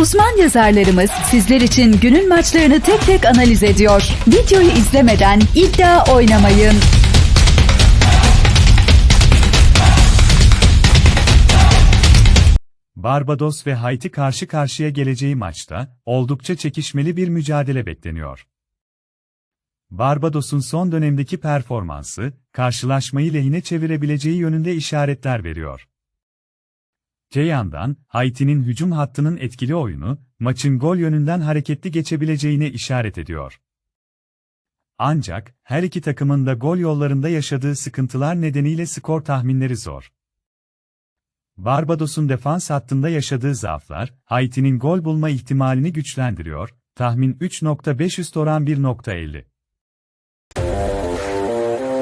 Uzman yazarlarımız sizler için günün maçlarını tek tek analiz ediyor. Videoyu izlemeden iddia oynamayın. Barbados ve Haiti karşı karşıya geleceği maçta oldukça çekişmeli bir mücadele bekleniyor. Barbados'un son dönemdeki performansı, karşılaşmayı lehine çevirebileceği yönünde işaretler veriyor. Te yandan, Haiti'nin hücum hattının etkili oyunu, maçın gol yönünden hareketli geçebileceğine işaret ediyor. Ancak, her iki takımın da gol yollarında yaşadığı sıkıntılar nedeniyle skor tahminleri zor. Barbados'un defans hattında yaşadığı zaaflar, Haiti'nin gol bulma ihtimalini güçlendiriyor, tahmin 3.5 üst oran 1.50.